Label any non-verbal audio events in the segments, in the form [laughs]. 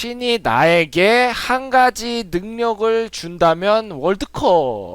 신이 나에게 한 가지 능력을 준다면 월드컵.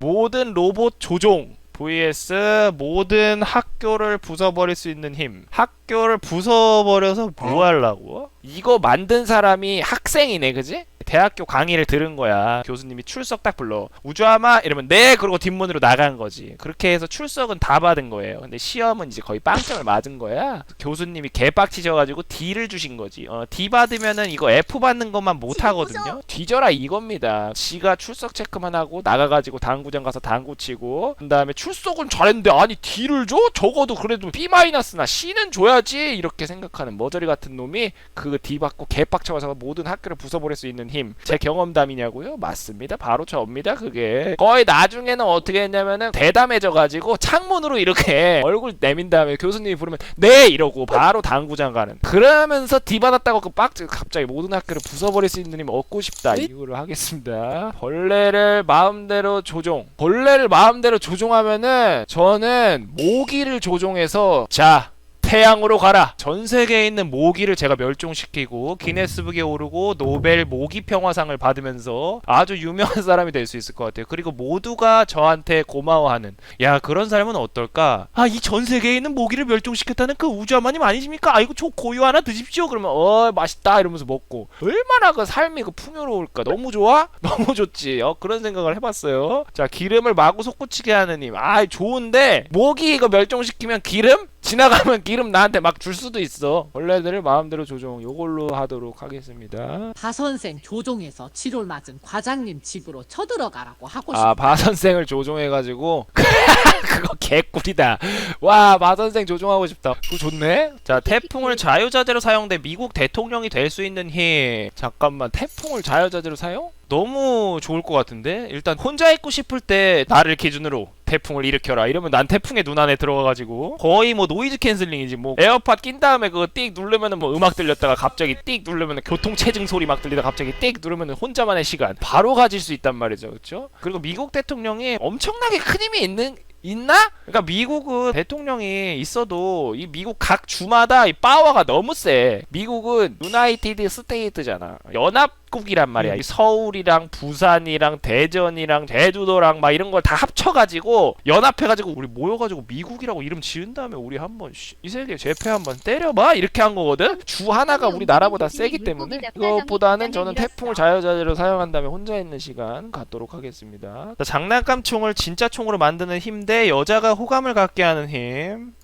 모든 로봇 조종. vs 모든 학교를 부숴버릴 수 있는 힘. 학 교를 부숴버려서 뭐 하려고? 이거 만든 사람이 학생이네, 그지? 대학교 강의를 들은 거야. 교수님이 출석 딱 불러. 우주아마 이러면 네 그러고 뒷문으로 나간 거지. 그렇게 해서 출석은 다 받은 거예요. 근데 시험은 이제 거의 빵점을 맞은 거야. 교수님이 개빡치셔가지고 D를 주신 거지. 어, D 받으면은 이거 F 받는 것만 못 하거든요. 뒤져라 이겁니다. 지가 출석 체크만 하고 나가가지고 당구장 가서 당구 치고 그 다음에 출석은 잘했는데 아니 D를 줘? 적어도 그래도 B 마이너스나 C는 줘야 지 이렇게 생각하는 머저리 같은 놈이 그 D 받고 개빡쳐서 모든 학교를 부숴버릴 수 있는 힘. 제 경험담이냐고요? 맞습니다. 바로 저입니다. 그게 거의 나중에는 어떻게 했냐면은 대담해져가지고 창문으로 이렇게 [laughs] 얼굴 내민 다음에 교수님이 부르면 네 이러고 바로 당구장 가는. 그러면서 D 받았다고 그 빡 갑자기 모든 학교를 부숴버릴 수 있는 힘 얻고 싶다 이유를 하겠습니다. 벌레를 마음대로 조종. 벌레를 마음대로 조종하면은 저는 모기를 조종해서 자 태양으로 가라. 전 세계에 있는 모기를 제가 멸종시키고 기네스북에 오르고 노벨 모기 평화상을 받으면서 아주 유명한 사람이 될 수 있을 것 같아요. 그리고 모두가 저한테 고마워하는 야 그런 삶은 어떨까? 아 이 전 세계에 있는 모기를 멸종시켰다는 그 우주아마님 아니십니까? 아이고 저 고유 하나 드십시오. 그러면 어 맛있다 이러면서 먹고 얼마나 그 삶이 그 풍요로울까? 너무 좋아? [laughs] 너무 좋지. 어 그런 생각을 해봤어요. 자 기름을 마구 솟구치게 힘. 아 좋은데 모기 이거 멸종시키면 기름? 지나가면 기름 나한테 막 줄 수도 있어. 벌레들을 마음대로 조종. 요걸로 하도록 하겠습니다. 바 선생 조종해서 치료를 맞은 과장님 집으로 쳐들어가라고 하고 아, 싶다. 바 선생을 조종해가지고 [laughs] 그거 개꿀이다. 와, 바 선생 조종하고 싶다. 그거 좋네. 자, 태풍을 자유자재로 사용돼 미국 대통령이 될 수 있는 힘. 잠깐만, 태풍을 자유자재로 사용? 너무 좋을 것 같은데 일단 혼자 있고 싶을 때 나를 기준으로 태풍을 일으켜라 이러면 난 태풍의 눈 안에 들어가가지고 거의 뭐 노이즈 캔슬링이지 뭐 에어팟 낀 다음에 그거 띡 누르면은 뭐 음악 들렸다가 갑자기 띡 누르면은 교통 체증 소리 막 들리다 갑자기 띡 누르면은 혼자만의 시간 바로 가질 수 있단 말이죠 그렇죠 그리고 미국 대통령이 엄청나게 큰 힘이 있는 있나? 그러니까 미국은 대통령이 있어도 이 미국 각 주마다 이 파워가 너무 세. 미국은 유나이티드 스테이트잖아. 연합 국이란 말이야. 이 서울이랑 부산이랑 대전이랑 제주도랑 막 이런 걸 다 합쳐가지고 연합해가지고 우리 모여가지고 미국이라고 이름 지은 다음에 우리 한번 씨, 이 세계 제패 한번 때려봐 이렇게 한 거거든. 주 하나가 우리 나라보다 세기 때문에 이것보다는 저는 태풍을 자유자재로 사용한 다음에 혼자 있는 시간 갖도록 하겠습니다. 자, 장난감 총을 진짜 총으로 만드는 힘 대 여자가 호감을 갖게 하는 힘.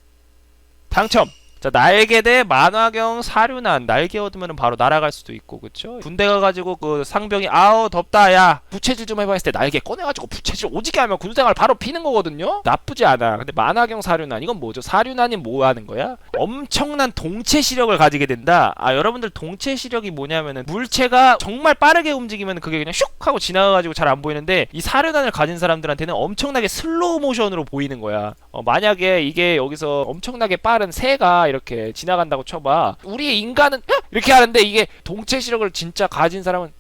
당첨. 자 날개 대 만화경 사륜안. 날개 얻으면 바로 날아갈 수도 있고 그쵸? 군대 가가지고 그 상병이 아우 덥다 야. 부채질 좀 해봐 했을 때 날개 꺼내가지고 부채질 오지게 하면 군생활 바로 피는 거거든요? 나쁘지 않아. 근데 만화경 사륜안 이건 뭐죠? 사륜안이 뭐 하는 거야? 엄청난 동체 시력을 가지게 된다. 아 여러분들 동체 시력이 뭐냐면은 물체가 정말 빠르게 움직이면 그게 그냥 슉 하고 지나가가지고 잘 안 보이는데 이 사륜안을 가진 사람들한테는 엄청나게 슬로우 모션으로 보이는 거야 어, 만약에 이게 여기서 엄청나게 빠른 새가 이렇게 지나간다고 쳐봐. 우리 인간은 헉! 이렇게 하는데 이게 동체 시력을 진짜 가진 사람은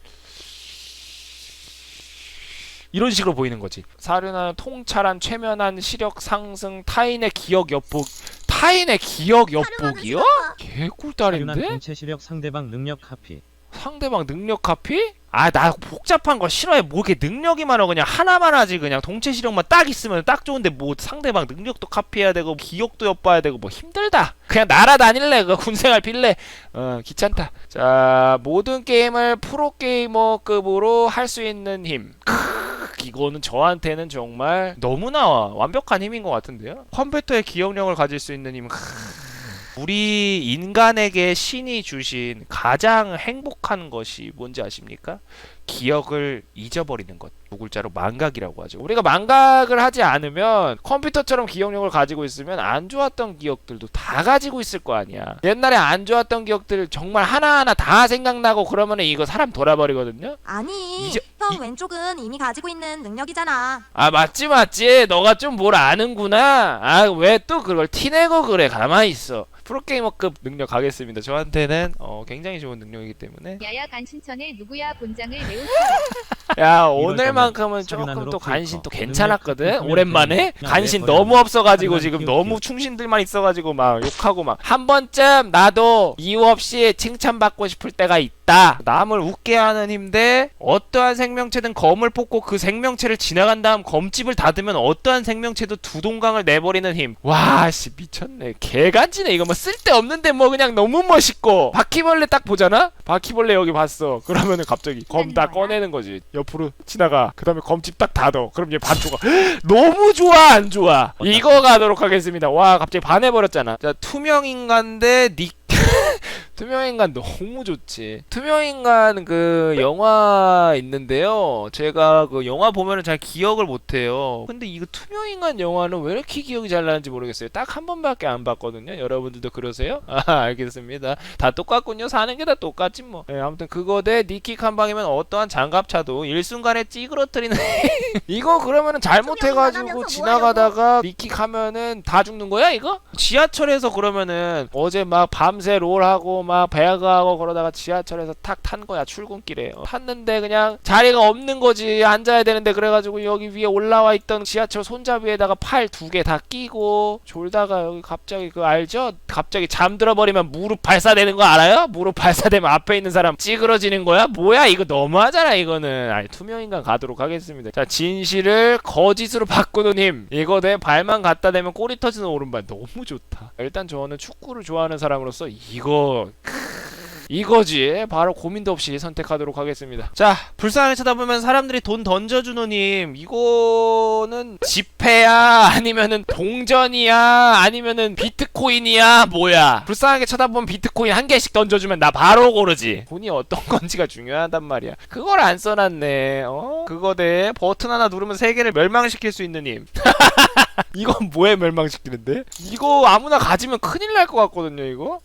이런 식으로 보이는 거지. 사륜하는 통찰한 최면한 시력 상승 타인의 기억 엿보기 타인의 기억 엿보기요? 개꿀딸인데? 동체 시력 상대방 능력 카피. 상대방 능력 카피? 아 나 복잡한 거 싫어해. 뭐 이렇게 능력이 많아. 그냥 하나만 하지. 그냥 동체 시력만 딱 있으면 딱 좋은데 뭐 상대방 능력도 카피해야 되고 기억도 엿봐야 되고 뭐 힘들다. 그냥 날아다닐래. 그 군생활 필래. 어 귀찮다. 자 모든 게임을 프로게이머급으로 할 수 있는 힘. 크으, 이거는 저한테는 정말 너무나 완벽한 힘인 것 같은데요? 컴퓨터의 기억력을 가질 수 있는 힘 우리 인간에게 신이 주신 가장 행복한 것이 뭔지 아십니까? 기억을 잊어버리는 것. 두 글자로 망각이라고 하죠. 우리가 망각을 하지 않으면 컴퓨터처럼 기억력을 가지고 있으면 안 좋았던 기억들도 다 가지고 있을 거 아니야. 옛날에 안 좋았던 기억들 정말 하나하나 다 생각나고 그러면 이거 사람 돌아버리거든요. 아니, 이제- 형 이- 왼쪽은 이미 가지고 있는 능력이잖아. 아 맞지 맞지. 너가 좀 뭘 아는구나. 아 왜 또 그걸 티내고 그래. 가만히 있어. 프로게이머급 능력 가겠습니다. 저한테는 어, 굉장히 좋은 능력이기 때문에 야야 간신천에 누구야 본장을 [laughs] 야 이럴 오늘만큼은 조금 또 간신 또 괜찮았거든 오랜만에 간신 내버려. 너무 없어가지고 사륜안 지금 너무. 충신들만 있어가지고 막 욕하고 막 한 번쯤 나도 이유 없이 칭찬받고 싶을 때가 있다 남을 웃게 하는 힘대 어떠한 생명체든 검을 뽑고 그 생명체를 지나간 다음 검집을 닫으면 어떠한 생명체도 두 동강을 내버리는 힘 와 씨 미쳤네. 개간지네. 이거 뭐 쓸데없는데 뭐 그냥 너무 멋있고. 바퀴벌레 딱 보잖아? 바퀴벌레 여기 봤어. 그러면은 갑자기 검 다 꺼내는 거지. 옆으로 지나가. 그 다음에 검집 딱 닫어. 그럼 얘반 죽어 너무 좋아 안 좋아? 이거 가도록 하겠습니다. 와 갑자기 반해 버렸잖아. 자 투명 인간 대 닉 투명인간 너무 좋지. 투명인간 그 영화 있는데요. 제가 그 영화 보면은 잘 기억을 못해요. 근데 이거 투명인간 영화는 왜 이렇게 기억이 잘 나는지 모르겠어요. 딱 한 번밖에 안 봤거든요. 여러분들도 그러세요? [laughs] 아 알겠습니다. 다 똑같군요. 사는 게 다 똑같지 뭐. 예, 아무튼 그거 대 니킥 한 방이면 어떠한 장갑차도 일순간에 찌그러뜨리는 [laughs] 이거 그러면은 잘못해가지고 투명인간 지나가다가 니킥 하면은 다 죽는 거야 이거? 지하철에서 그러면은 어제 막 밤새 롤하고 막 배가하고 그러다가 지하철에서 탁 탄 거야 출근길에. 어, 탔는데 그냥 자리가 없는 거지. 앉아야 되는데 그래가지고 여기 위에 올라와 있던 지하철 손잡이에다가 팔 두 개 다 끼고 졸다가 여기 갑자기 그 알죠? 갑자기 잠들어 버리면 무릎 발사되는 거 알아요? 무릎 발사되면 앞에 있는 사람 찌그러지는 거야? 뭐야? 이거 너무하잖아 이거는. 아니 투명인간 가도록 하겠습니다. 자 진실을 거짓으로 바꾸는 힘. 이거 내 발만 갖다 대면 꼬리 터지는 오른발. 너무 좋다. 일단 저는 축구를 좋아하는 사람으로서 이거 [laughs] 이거지 바로 고민도 없이 선택하도록 하겠습니다. 자 불쌍하게 쳐다보면 사람들이 돈 던져주는 힘 이거는 지폐야? 아니면은 동전이야? 아니면은 비트코인이야? 뭐야? 불쌍하게 쳐다보면 비트코인 한 개씩 던져주면 나 바로 고르지. 돈이 어떤 [laughs] 건지가 중요하단 말이야. 그걸 안 써놨네. 어? 그거 대 버튼 하나 누르면 세 개를 멸망시킬 수 있는 힘 [laughs] 이건 뭐에 멸망시키는데? 이거 아무나 가지면 큰일 날 것 같거든요 이거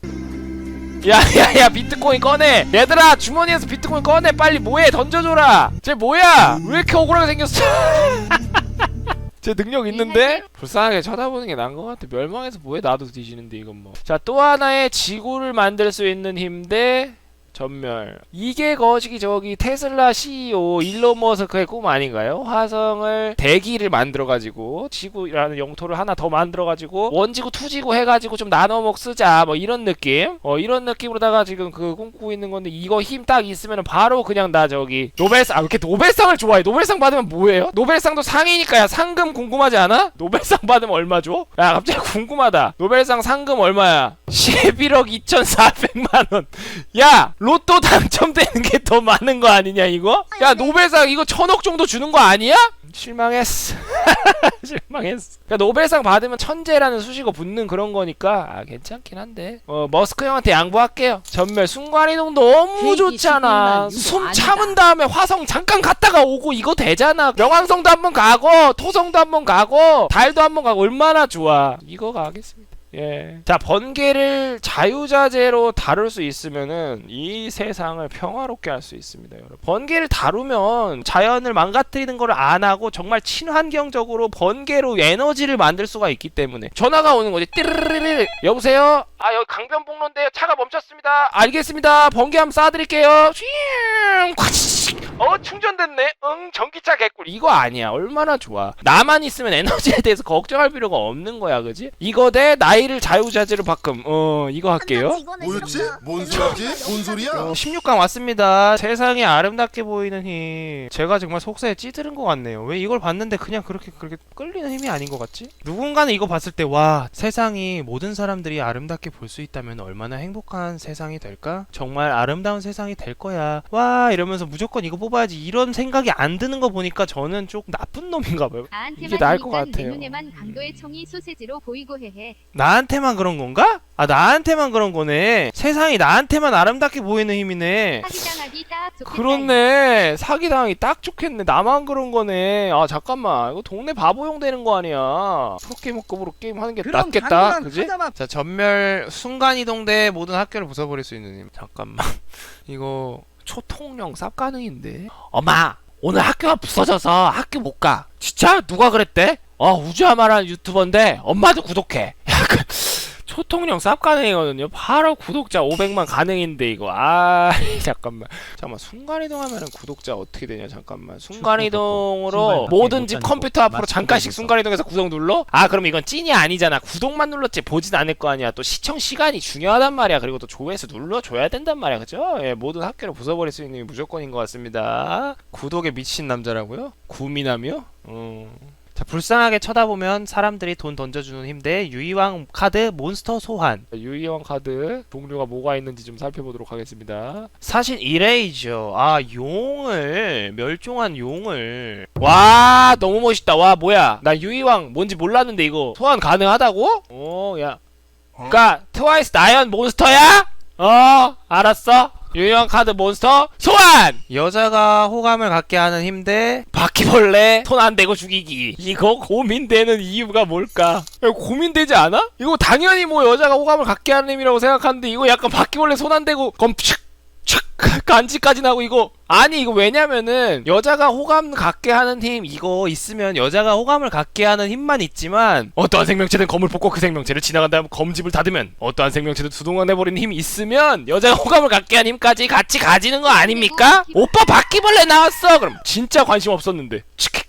야야야 비트코인 꺼내. 얘들아 주머니에서 비트코인 꺼내. 빨리 뭐해? 던져줘라. 쟤 뭐야? 왜 이렇게 억울하게 생겼어? [laughs] 제 능력 있는데? 불쌍하게 쳐다보는 게 나은 것 같아. 멸망해서 뭐해? 나도 뒤지는데 이건 뭐자 또 하나의 지구를 만들 수 있는 힘 대 전멸 이게 거시기 저기 테슬라 CEO 일론 머스크의 꿈 아닌가요? 화성을 대기를 만들어 가지고 지구라는 영토를 하나 더 만들어 가지고 원지구 투지구 해 가지고 좀 나눠 먹 쓰자 뭐 이런 느낌 어 이런 느낌으로다가 지금 그 꿈꾸고 있는 건데 이거 힘 딱 있으면 바로 그냥 나 저기 노벨상 아왜 이렇게 노벨상을 좋아해 노벨상 받으면 뭐예요? 노벨상도 상이니까 야 상금 궁금하지 않아? 노벨상 [laughs] 받으면 얼마 줘? 야 갑자기 궁금하다 노벨상 상금 얼마야? 11억 2,400만 원 야 로또 당첨되는 게 더 많은 거 아니냐 이거? 야 노벨상 이거 천억 정도 주는 거 아니야? 실망했어. [laughs] 실망했어. 그러니까 노벨상 받으면 천재라는 수식어 붙는 그런 거니까. 아, 괜찮긴 한데. 어 머스크 형한테 양보할게요. 전멸 순간이동 너무 대기 좋잖아. 11만 유도 숨. 참은 다음에 화성 잠깐 갔다가 오고 이거 되잖아. 명왕성도 한번 가고 토성도 한번 가고 달도 한번 가고 얼마나 좋아. 이거 가겠습니다 예. 자, 번개를 자유자재로 다룰 수 있으면은 이 세상을 평화롭게 할 수 있습니다, 여러분. 번개를 다루면 자연을 망가뜨리는 걸 안 하고 정말 친환경적으로 번개로 에너지를 만들 수가 있기 때문에 전화가 오는 거지. 띠르르르. 여보세요? 아, 여기 강변북로인데 차가 멈췄습니다. 알겠습니다. 번개 한번 쏴 드릴게요. 휘잉. 콱. 어, 충전됐네. 응, 전기차 개꿀. 이거 아니야. 얼마나 좋아. 나만 있으면 에너지에 대해서 걱정할 필요가 없는 거야, 그지? 이거 대 나 이를 자유자재로 바꿈. 어, 이거 할게요. 뭐였지? 뭔 소리지? 뭔 소리야? 어, 16강 왔습니다. 세상이 아름답게 보이는 힘. 제가 정말 속세에 찌들은 것 같네요. 왜 이걸 봤는데 그냥 그렇게 그렇게 끌리는 힘이 아닌 것 같지? 누군가는 이거 봤을 때 와 세상이 모든 사람들이 아름답게 볼 수 있다면 얼마나 행복한 세상이 될까? 정말 아름다운 세상이 될 거야. 와 이러면서 무조건 이거 뽑아야지 이런 생각이 안 드는 거 보니까 저는 조금 나쁜 놈인가 봐요. 이게 나을 것 나한테만 내 같아요. 눈에만 강도의 총이 소세지로 보이고 해해. 나 한테만 그런 건가? 아 나한테만 그런 거네. 세상이 나한테만 아름답게 보이는 힘이네. 사기당하기 딱 좋겠다. 그렇네 사기당하기 딱 좋겠네 나만 그런 거네 아 잠깐만 이거 동네 바보용 되는 거 아니야 프로게이머급으로 게임 하는 게 낫겠다 그지? 자 전멸 순간이동 대 모든 학교를 부숴버릴 수 있는 힘 잠깐만 [laughs] 이거 초통령 쌉 가능인데 엄마 오늘 학교가 부서져서 학교 못가 진짜? 누가 그랬대? 어 우주아마라는 유튜버인데 엄마도 구독해 [laughs] 초통령 쌉 가능이거든요. 바로 구독자 500만 가능인데 이거 아 [laughs] 잠깐만 잠깐만 순간이동하면 구독자 어떻게 되냐 잠깐만 순간이동으로 신발 뭐든지 컴퓨터 앞으로 잠깐씩. 순간이동해서 구독 눌러? 아 그럼 이건 찐이 아니잖아. 구독만 눌렀지 보진 않을 거 아니야. 또 시청 시간이 중요하단 말이야. 그리고 또 조회수 눌러줘야 된단 말이야. 그죠? 예, 모든 학교를 부숴버릴 수 있는 게 무조건인 것 같습니다. 구독에 미친 남자라고요? 구미남이요? 음. 자 불쌍하게 쳐다보면 사람들이 돈 던져주는 힘대 유이왕 카드 몬스터 소환. 유이왕 카드 종류가 뭐가 있는지 좀 살펴보도록 하겠습니다. 사실 이레이저 아 용을 멸종한 용을. 와 너무 멋있다. 와 뭐야? 나 유이왕 뭔지 몰랐는데 이거 소환 가능하다고? 오 야. 그니까 트와이스 나연 몬스터야? 어 알았어 유희왕 카드 몬스터 소환! 여자가 호감을 갖게 하는 힘대 바퀴벌레 손 안 대고 죽이기 이거 고민되는 이유가 뭘까? 이거 고민되지 않아? 이거 당연히 뭐 여자가 호감을 갖게 하는 힘이라고 생각하는데 이거 약간 바퀴벌레 손 안 대고 검칙 촥 [laughs] 간지까지 나고 이거. 아니 이거 왜냐면은 여자가 호감 갖게 하는 힘 이거 있으면 여자가 호감을 갖게 하는 힘만 있지만 어떠한 생명체든 검을 뽑고 그 생명체를 지나간 다음 검집을 닫으면 어떠한 생명체든 두동강내버리는 힘이 있으면 여자가 호감을 갖게 하는 힘까지 같이 가지는 거 아닙니까? 오빠 바퀴벌레 나왔어! 그럼 진짜 관심 없었는데. 치키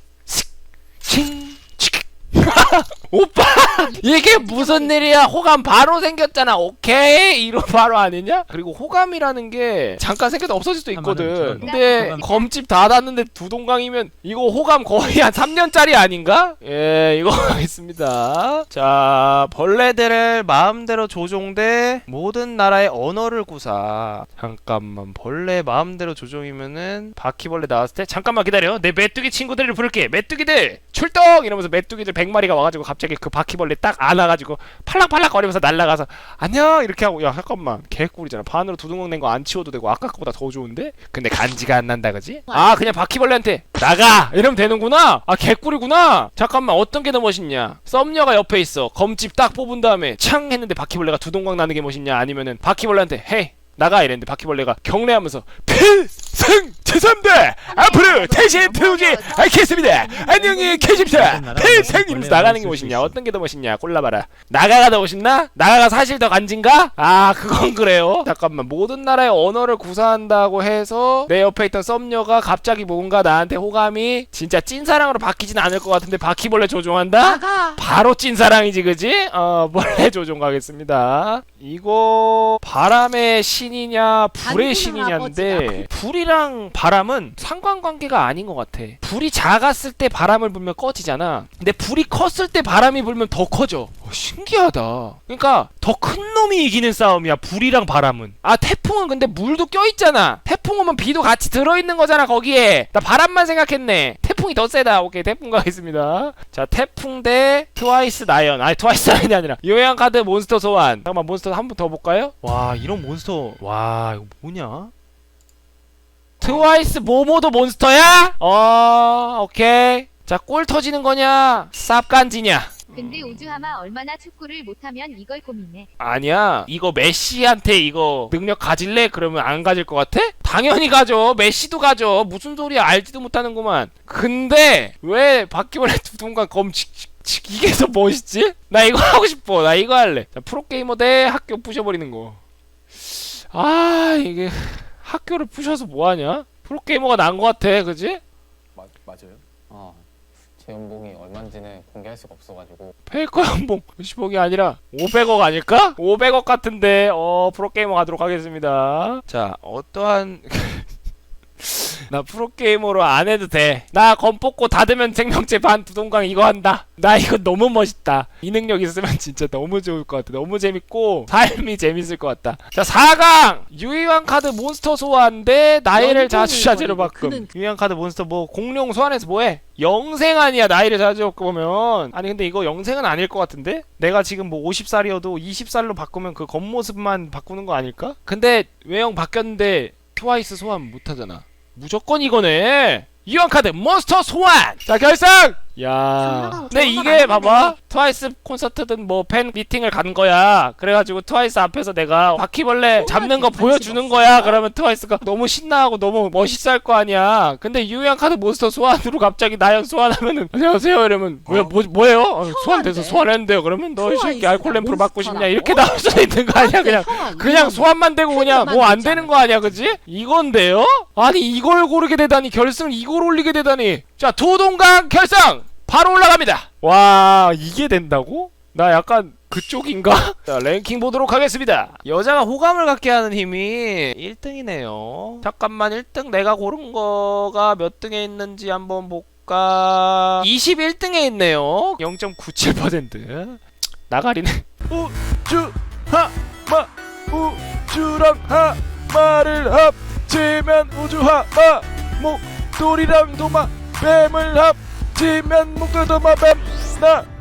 칭 치키 [laughs] 오빠 [laughs] 이게 무슨 일이야? 호감 바로 생겼잖아. 오케이? 이로 바로 아니냐? 그리고 호감이라는 게 잠깐 생겼다 없어질 수도 있거든. 근데. 검집 닫았는데 두 동강이면 이거 호감 거의 한 3년짜리 아닌가? 예 이거 [laughs] 하겠습니다. 자 벌레들을 마음대로 조종돼 모든 나라의 언어를 구사. 잠깐만 벌레 마음대로 조종이면은 바퀴벌레 나왔을 때 잠깐만 기다려. 내 메뚜기 친구들을 부를게. 메뚜기들 출동! 이러면서 메뚜기들 100마리가 와가지고 갑자기 그 바퀴벌레 딱 안아가지고 팔락팔락 거리면서 날아가서 안녕! 이렇게 하고 야 잠깐만. 개꿀이잖아. 반으로 두둥강 낸 거 안 치워도 되고 아까 거보다 더 좋은데? 근데 간지가 안 난다 그지? 아 그냥 바퀴벌레한테 나가! 이러면 되는구나! 아 개꿀이구나! 잠깐만 어떤 게 더 멋있냐? 썸녀가 옆에 있어. 검집 딱 뽑은 다음에 창 했는데 바퀴벌레가 두동강 나는 게 멋있냐? 아니면은 바퀴벌레한테 헤이 나가 이랬는데 바퀴벌레가 경례하면서 필승 죄송합니다 앞으로 다시 배우지 않겠습니다 안녕히 계십시다 필승 이러면서 나가는 게 멋있냐 어떤 게 더 멋있냐 골라봐라 나가가 더 멋있나? 나가가 사실 더 간진가? 아 그건 그래요 잠깐만 모든 나라의 언어를 구사한다고 해서 내 옆에 있던 썸녀가 갑자기 뭔가 나한테 호감이 진짜 찐사랑으로 바뀌진 않을 것 같은데 바퀴벌레 조종한다? 나가. 바로 찐사랑이지 그지? 어 벌레 조종 가겠습니다 이거 바람의 신 이냐 불의 신이냐인데 불이랑 바람은 상관관계가 아닌 것 같아. 불이 작았을 때 바람을 불면 꺼지잖아. 근데 불이 컸을 때 바람이 불면 더 커져. 어, 신기하다. 그러니까 더 큰 놈이 이기는 싸움이야 불이랑 바람은. 아 태풍은 근데 물도 껴있잖아. 태풍 오면 비도 같이 들어있는 거잖아 거기에. 나 바람만 생각했네 태풍이 더 세다. 오케이 태풍 가겠습니다. 자 태풍 대 트와이스 나연 아니 트와이스 나연이 아니라 요양 카드 몬스터 소환. 잠깐만 몬스터 한 번 더 볼까요? 와 이런 몬스터. 와 이거 뭐냐? 트와이스 모모도 몬스터야? 어 오케이. 자꼴 터지는 거냐? 쌉간지냐 근데 우주하마 얼마나 축구를 못하면 이걸 고민해. 아니야 이거 메시한테 이거 능력 가질래? 그러면 안 가질 것 같아? 당연히 가져 메시도 가져 무슨 소리야 알지도 못하는구만 근데 왜 바퀴벌레 두둥간 검 칙칙 이게 더 멋있지? 나 이거 하고 싶어 나 이거 할래 자 프로게이머 대 학교 부셔버리는 거아 이게 학교를 부셔서 뭐하냐? 프로게이머가 나은 것 같아 그지? 맞, 맞아요? 아, 제 연봉이 얼마인지는 공개할 수가 없어가지고 페이커 연봉 [laughs] 10억이 아니라 500억 아닐까? 500억 같은데 어 프로게이머 가도록 하겠습니다 자 어떠한 [laughs] 나 프로게이머로 안 해도 돼 나 검 뽑고 닫으면 생명체 반 두동강 이거 한다. 나 이거 너무 멋있다. 이 능력 있으면 [laughs] 진짜 너무 좋을 것 같아. 너무 재밌고 삶이 재밌을 것 같다. 자 4강! 유희왕 카드 몬스터 소환 대 나이를 자주자재로 바꿈. 그는- 유희왕 카드 몬스터 뭐 공룡 소환해서 뭐해? 영생 아니야 나이를 자주 바꾸면. 아니 근데 이거 영생은 아닐 것 같은데? 내가 지금 뭐 50살이어도 20살로 바꾸면 그 겉모습만 바꾸는 거 아닐까? 근데 외형 바뀌었는데 트와이스 소환 못하잖아 무조건 이거네. 이왕 카드 몬스터 소환! 자 결승 야. 근데 이게. 봐봐. 트와이스 콘서트든 뭐 팬 미팅을 간 거야. 그래가지고 트와이스 앞에서 내가 바퀴벌레 잡는 거 보여주는. 거야. 그러면 트와이스가 너무 신나하고 너무 멋있어 할 거 아니야. 근데 유효한 카드 몬스터 소환으로 갑자기 나영 소환하면은 안녕하세요 이러면 뭐야 뭐, 뭐예요? 어, 소환돼서 소환했는데요. 그러면 너 이 새끼 알콜 램프로 맞고 싶냐? 이렇게 나올 수도 있는 거 아니야 그냥. 그냥 소환만 되고 그냥 뭐 안 되는 거 아니야 그지? 이건데요? 아니 이걸 고르게 되다니 결승을 이걸 올리게 되다니 자 도동강 결승 바로 올라갑니다. 와 이게 된다고? 나 약간 그쪽인가? [laughs] 자 랭킹 보도록 하겠습니다. 여자가 호감을 갖게 하는 힘이 1등이네요. 잠깐만 1등 내가 고른 거가 몇 등에 있는지 한번 볼까? 21등에 있네요. 0.97% 나가리네. 우주 하마 우주랑 하마를 합치면 우주 하마 목돌이랑 도마 뱀을 합 치면 목돌 도마 뱀나